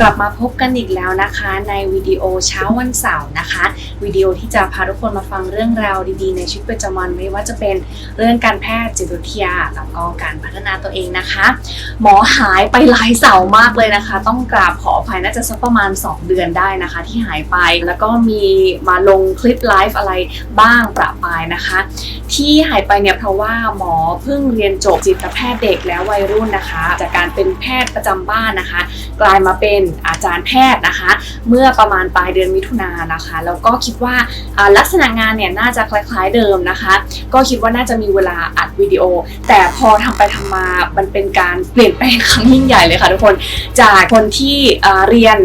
กลับมาพบกันอีกแล้วนะคะในวิดีโอเช้าวันเสาร์นะคะวิดีโอที่จะพาทุกคนมาฟังเรื่องราวดีๆ ในชีวิตประจำวันไม่ว่าจะเป็นเรื่องการแพทย์จิตวิทยาแล้วก็การพัฒนาตัวเองนะคะ หมอหายไปหลายเสาร์มากเลยนะคะ ต้องกราบขออภัยน่าจะสักประมาณ 2 เดือนได้นะคะ ที่หายไปแล้วก็มีมาลงคลิปไลฟ์อะไรบ้างประปายนะคะ ที่หายไปเนี่ยเพราะว่าหมอเพิ่งเรียนจบจิตแพทย์เด็กและวัยรุ่นนะคะ จากการเป็นแพทย์ประจำบ้านนะคะ กลายมาเป็นอาจารย์แพทย์นะคะ เมื่อประมาณปลายเดือนมิถุนายนนะคะแล้วก็คิดว่าลักษณะงานเนี่ยน่าจะคล้ายๆเดิมนะคะ ก็คิดว่าน่าจะมีเวลาอัดวิดีโอ แต่พอทำไปทำมามันเป็นการเปลี่ยนแปลงครั้งยิ่งใหญ่เลยค่ะทุกคนจากคนที่เรียน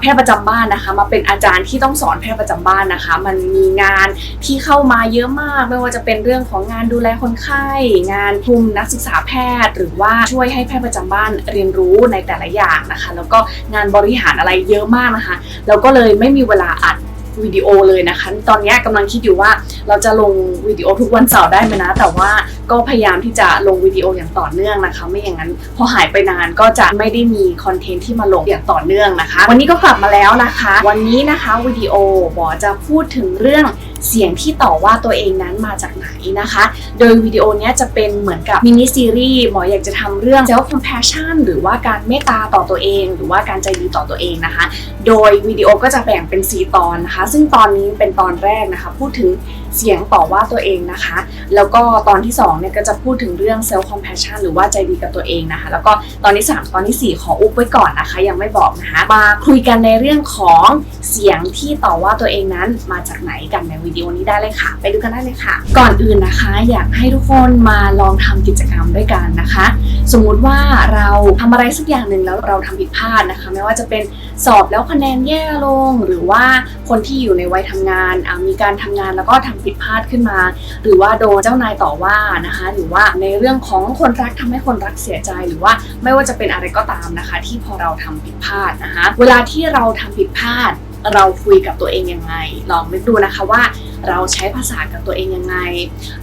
แพทย์ประจำบ้านนะคะ มาเป็นอาจารย์ที่ต้องสอนแพทย์ประจำบ้านนะคะ มันมีงานที่เข้ามาเยอะมาก ไม่ว่าจะเป็นเรื่องของงานดูแลคนไข้ งานคุมนักศึกษาแพทย์ หรือว่าช่วยให้แพทย์ประจำบ้านเรียนรู้ในแต่ละอย่างนะคะ แล้วก็งานบริหารอะไรเยอะมากนะคะ แล้วก็เลยไม่มีเวลาอัด วิดีโอเลยนะคะ ตอนนี้กำลังคิดอยู่ว่าเราจะลงวิดีโอทุกวันเสาร์ได้ไหมนะ แต่ว่าก็พยายามที่จะลงวิดีโออย่างต่อเนื่องนะคะ ไม่อย่างนั้นพอหายไปนานก็จะไม่ได้มีคอนเทนต์ที่มาลงอย่างต่อเนื่องนะคะ วันนี้ก็กลับมาแล้วนะคะ วันนี้นะคะวิดีโอหมอจะพูดถึงเรื่อง เสียงที่ต่อว่าตัวเองนั้นมาจากไหนนะคะ โดยวิดีโอนี้จะเป็นเหมือนกับมินิซีรีส์หมออยากจะทำเรื่อง self compassion หรือว่าการเมตตาต่อตัวเอง หรือว่าการใจดีต่อตัวเองนะคะ โดยวิดีโอก็จะแบ่งเป็น 4 ตอนนะคะ ซึ่งตอนนี้เป็นตอนแรกนะคะ พูดถึงเสียงต่อว่าตัวเองนะคะ แล้วก็ตอนที่2เนี่ยก็จะพูดถึงเรื่อง self compassion หรือว่าใจดีกับตัวเองนะคะ แล้วก็ตอนที่ 3 ตอนที่ 4 ขออุบไว้ก่อนนะคะ ยังไม่บอกนะคะ มาคุยกันในเรื่องของเสียงที่ต่อว่าตัวเองนั้นมาจากไหนกันในวิดีโอนี้ได้เลยค่ะ ไปดูกันได้เลยค่ะ ก่อนอื่นนะคะ อยากให้ทุกคนมาลองทำกิจกรรมด้วยกันนะคะ สมมุติว่าเราทำอะไรสักอย่างหนึ่งแล้วเราทำผิดพลาดนะคะ ไม่ว่าจะเป็น สอบแล้วคะแนนแย่ลง หรือว่าคนที่อยู่ในวัยทำงานมีการทำงานแล้วก็ทำผิดพลาดขึ้นมา หรือว่าโดนเจ้านายต่อว่านะคะ หรือว่าในเรื่องของคนรักทำให้คนรักเสียใจ หรือว่าไม่ว่าจะเป็นอะไรก็ตามนะคะ ที่พอเราทำผิดพลาดนะคะ เวลาที่เราทำผิดพลาดเราคุยกับตัวเองยังไง ลองนึกดูนะคะว่าเราใช้ภาษากับตัวเองยังไง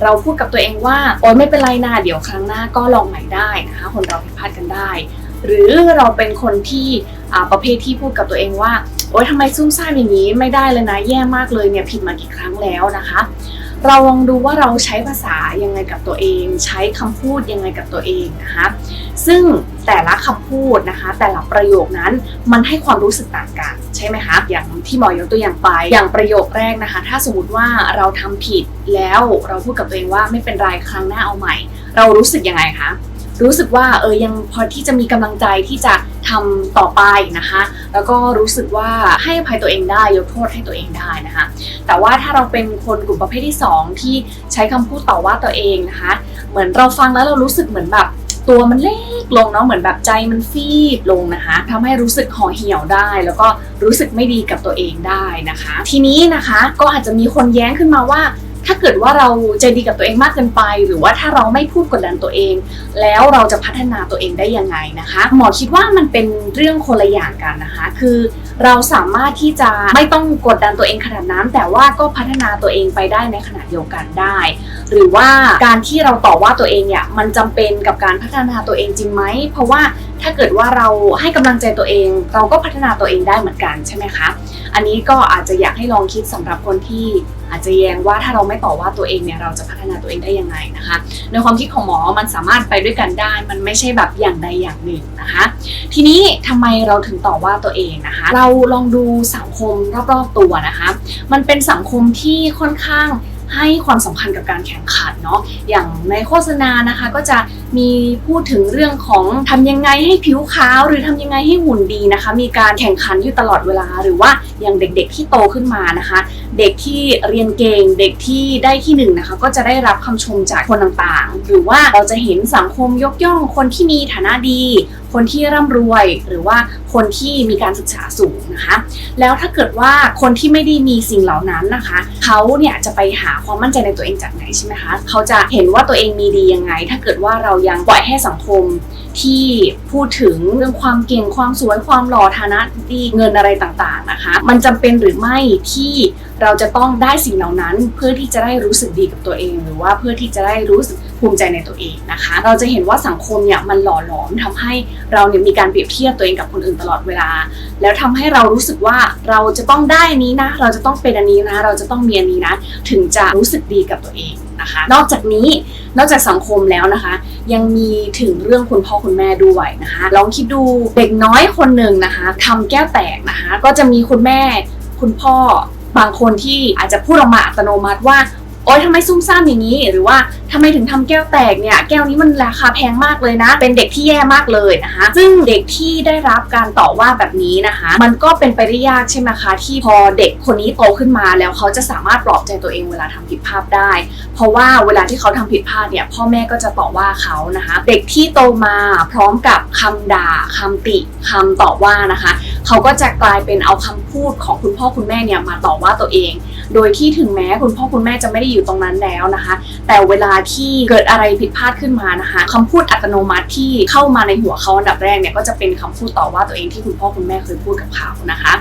เราพูดกับตัวเองว่าโอ๊ยไม่เป็นไรนะเดี๋ยวครั้งหน้าก็ลองใหม่ได้นะคะ คนเราผิดพลาดกันได้ หรือเราเป็นคนที่ประเภทที่พูดกับตัวเองว่า โอ๊ยทำไมซุ่มซ่ามอย่างนี้ไม่ได้เลยนะ แย่มากเลยเนี่ยผิดมากี่ครั้งแล้วนะคะ เราลองดูว่าเราใช้ภาษายังไงกับตัวเอง ใช้คำพูดยังไงกับตัวเองนะคะ ซึ่งแต่ละคำพูดนะคะ แต่ละประโยคนั้นมันให้ความรู้สึกต่างกัน ใช่ไหมคะอย่างที่หมอยกตัวอย่างไป อย่างประโยคแรกนะคะ ถ้าสมมติว่าเราทำผิดแล้วเราพูดกับตัวเองว่าไม่เป็นไรครั้งหน้าเอาใหม่ เรารู้สึกยังไงคะ รู้สึกว่าเออยังพอที่จะมีกำลังใจที่จะทำต่อไปนะคะ แล้วก็รู้สึกว่าให้อภัยตัวเองได้ยกโทษให้ตัวเองได้นะคะ แต่ว่าถ้าเราเป็นคนกลุ่มประเภทที่ 2 ที่ใช้คำพูดต่อว่าตัวเองนะคะ เหมือนเราฟังแล้วเรารู้สึกเหมือนแบบตัวมันเล็กลงเนาะเหมือนแบบใจมันฟีบลงนะคะทำให้รู้สึกห่อเหี่ยวได้ แล้วก็รู้สึกไม่ดีกับตัวเองได้นะคะ ทีนี้นะคะก็อาจจะมีคนแย้งขึ้นมาว่า ถ้าเกิดว่าเราใจดีกับตัวเองมากเกินไป หรือว่าถ้าเราไม่พูดกดดันตัวเอง แล้วเราจะพัฒนาตัวเองได้ยังไงนะคะ หมอคิดว่ามันเป็นเรื่องคนละอย่างกันนะคะ คือเราสามารถที่จะไม่ต้องกดดันตัวเองขนาดนั้น แต่ว่าก็พัฒนาตัวเองไปได้ในขณะเดียวกันได้ หรือว่าการที่เราต่อว่าตัวเองเนี่ยมันจำเป็นกับการพัฒนาตัวเองจริงไหม เพราะว่าถ้าเกิดว่าเราให้กำลังใจตัวเอง เราก็พัฒนาตัวเองได้เหมือนกันใช่ไหมคะ อันนี้ก็อาจจะอยากให้ลองคิดสำหรับคนที่อาจจะแย้งว่าถ้าเราไม่ต่อว่าตัวเองเนี่ยเราจะพัฒนาตัวเองได้ยังไงนะคะ ในความคิดของหมอมันสามารถไปด้วยกันได้ มันไม่ใช่แบบอย่างใดอย่างหนึ่งนะคะ ทีนี้ทำไมเราถึงต่อว่าตัวเองนะคะ เราเราลองดูสังคมรอบๆตัวนะคะ มันเป็นสังคมที่ค่อนข้างให้ความสำคัญกับการแข่งขันเนาะ อย่างในโฆษณานะคะก็จะมีพูดถึงเรื่องของทำยังไงให้ผิวขาว หรือทำยังไงให้หุ่นดีนะคะ มีการแข่งขันอยู่ตลอดเวลา หรือว่าอย่างเด็กๆที่โตขึ้นมานะคะ เด็กที่เรียนเก่ง เด็กที่ได้ที่หนึ่งนะคะ ก็จะได้รับคำชมจากคนต่างๆ หรือว่าเราจะเห็นสังคมยกย่องคนที่มีฐานะดี คนที่ร่ำรวย หรือว่าคนที่มีการศึกษาสูงนะคะ แล้วถ้าเกิดว่าคนที่ไม่ได้มีสิ่งเหล่านั้นนะคะ เขาเนี่ยจะไปหาความมั่นใจในตัวเองจากไหนใช่ไหมคะ เขาจะเห็นว่าตัวเองมีดียังไง ถ้าเกิดว่าเรายังปล่อยให้สังคม ที่พูดถึงเรื่องความเก่งความสวยความหล่อฐานะดีเงินอะไรต่างๆนะคะ มันจำเป็นหรือไม่ที่เราจะต้องได้สิ่งเหล่านั้นเพื่อที่จะได้รู้สึกดีกับตัวเอง หรือว่าเพื่อที่จะได้รู้สึกภูมิใจในตัวเองนะคะ เราจะเห็นว่าสังคมเนี่ยมันหล่อหลอมทำให้เราเนี่ยมีการเปรียบเทียบตัวเองกับคนอื่นตลอดเวลา แล้วทำให้เรารู้สึกว่าเราจะต้องได้นนี้นะ เราจะต้องเป็นอันนี้นะ เราจะต้องมีอันนี้นะ ถึงจะรู้สึกดีกับตัวเอง นะคะ นอกจากนี้นอกจากสังคมแล้วนะคะ ยังมีถึงเรื่องคุณพ่อคุณแม่ด้วยนะคะลองคิดดูเด็กน้อยคนหนึ่งนะคะทำแก้วแตกนะคะ ก็จะมีคุณแม่คุณพ่อบางคนที่อาจจะพูดออกมาอัตโนมัติว่า โอ๊ยทำไมซุ่มซ่ามอย่างนี้ หรือว่าทำไมถึงทำแก้วแตกเนี่ย แก้วนี้มันราคาแพงมากเลยนะ เป็นเด็กที่แย่มากเลยนะคะ ซึ่งเด็กที่ได้รับการต่อว่าแบบนี้นะคะ มันก็เป็นไปได้ยากใช่ไหมคะ ที่พอเด็กคนนี้โตขึ้นมาแล้วเขาจะสามารถปลอบใจตัวเองเวลาทำผิดพลาดได้ เพราะว่าเวลาที่เขาทำผิดพลาดเนี่ยพ่อแม่ก็จะต่อว่าเขานะคะ เด็กที่โตมาพร้อมกับคำด่าคำติคำต่อว่านะคะ เขาก็จะกลายเป็นเอาคำ พูดของคุณพ่อคุณแม่เนี่ยมาต่อว่าตัวเอง โดยที่ถึงแม้คุณพ่อคุณแม่จะไม่ได้อยู่ตรงนั้นแล้วนะคะ แต่เวลาที่เกิดอะไรผิดพลาดขึ้นมานะคะคำพูดอัตโนมัติที่เข้ามาในหัวเขาอันดับแรกเนี่ยก็จะเป็นคำพูดต่อว่าตัวเองที่คุณพ่อคุณแม่เคยพูดกับเขานะคะ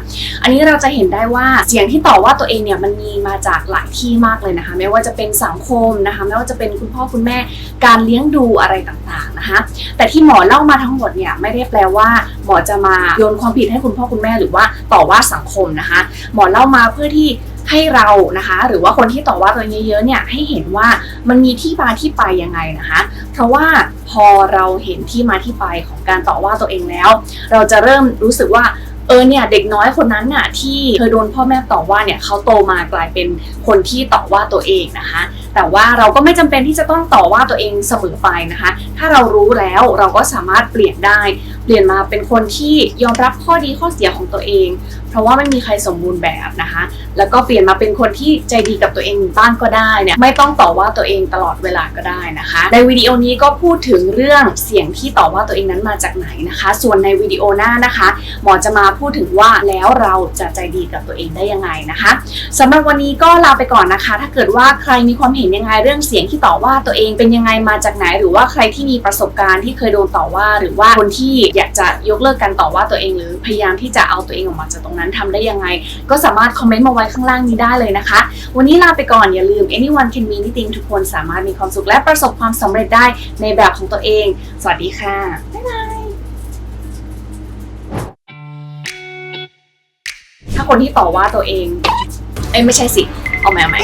อันนี้เราจะเห็นได้ว่าเสียงที่ต่อว่าตัวเองเนี่ยมันมีมาจากหลายที่มากเลยนะคะ ไม่ว่าจะเป็นสังคมนะคะไม่ว่าจะเป็นคุณพ่อคุณแม่การเลี้ยงดูอะไรต่างๆนะคะ แต่ที่หมอเล่ามาทั้งหมดเนี่ยไม่ได้แปลว่า หมอจะมาโยนความผิดให้คุณพ่อคุณแม่หรือว่าต่อว่าสังคมนะคะ หมอเล่ามาเพื่อที่ให้เรานะคะ หรือว่าคนที่ต่อว่าตัวเองเยอะๆเนี่ยให้เห็นว่ามันมีที่มาที่ไปยังไงนะคะ เพราะว่าพอเราเห็นที่มาที่ไปของการต่อว่าตัวเองแล้ว เราจะเริ่มรู้สึกว่าเออเนี่ยเด็กน้อยคนนั้นน่ะที่เคยโดนพ่อแม่ต่อว่าเนี่ยเขาโตมากลายเป็นคนที่ต่อว่าตัวเองนะคะ แต่ว่าเราก็ไม่จำเป็นที่จะต้องต่อว่าตัวเองเสมอไปนะคะ ถ้าเรารู้แล้วเราก็สามารถเปลี่ยนได้ เปลี่ยนมาเป็นคนที่ยอมรับข้อดีข้อเสียของตัวเอง เพราะว่าไม่มีใครสมบูรณ์แบบนะคะ แล้วก็เปลี่ยนมาเป็นคนที่ใจดีกับตัวเองบ้างก็ได้เนี่ยไม่ต้องต่อว่าตัวเองตลอดเวลาก็ได้นะคะ ในวิดีโอนี้ก็พูดถึงเรื่องเสียงที่ต่อว่าตัวเองนั้นมาจากไหนนะคะ ส่วนในวิดีโอหน้านะคะ หมอจะมาพูดถึงว่าแล้วเราจะใจดีกับตัวเองได้ยังไงนะคะสำหรับวันนี้ก็ลาไปก่อนนะคะ ถ้าเกิดว่าใครมีความเห็นยังไงเรื่องเสียงที่ต่อว่าตัวเองเป็นยังไงมาจากไหน หรือว่าใครที่มีประสบการณ์ที่เคยโดนต่อว่า หรือว่าคนที่อยากจะยกเลิกการต่อว่าตัวเอง หรือพยายามที่จะเอาตัวเองออกมาจากตรงนั้นทำได้ยังไง ก็สามารถคอมเมนต์มาไว้ข้างล่างนี้ได้เลยนะคะ วันนี้ลาไปก่อนอย่าลืม anyone can be anything ทุกคนสามารถมีความสุขและประสบความสำเร็จได้ในแบบของตัวเอง สวัสดีค่ะบ๊ายบายถ้าคนที่ต่อว่าตัวเองเอ้ไม่ใช่สิ เอาใหม่เอาใหม่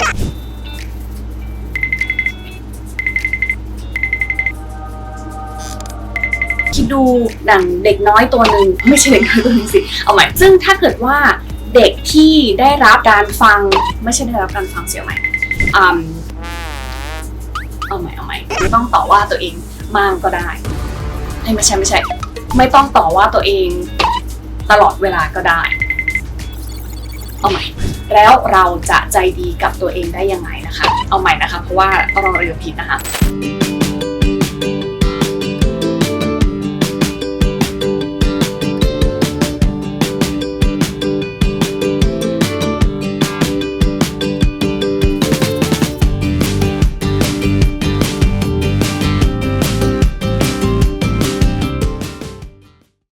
คิดดูดังเด็กน้อยตัวหนึ่งไม่ใช่เด็กน้อยตัวหนึ่งสิเอาใหม่ซึ่งถ้าเกิดว่าเด็กที่ได้รับการฟังไม่ใช่ได้รับการฟังเสียใหม่เอาใหม่เอาใหม่ไม่ต้องต่อว่าตัวเองมากก็ได้ไม่ใช่ไม่ใช่ ไม่ต้องต่อว่าตัวเองตลอดเวลาก็ได้เอาใหม่แล้วเราจะใจดีกับตัวเองได้ยังไงนะคะ เอาใหม่นะคะ เพราะว่าต้องลองเรียนผิดนะคะ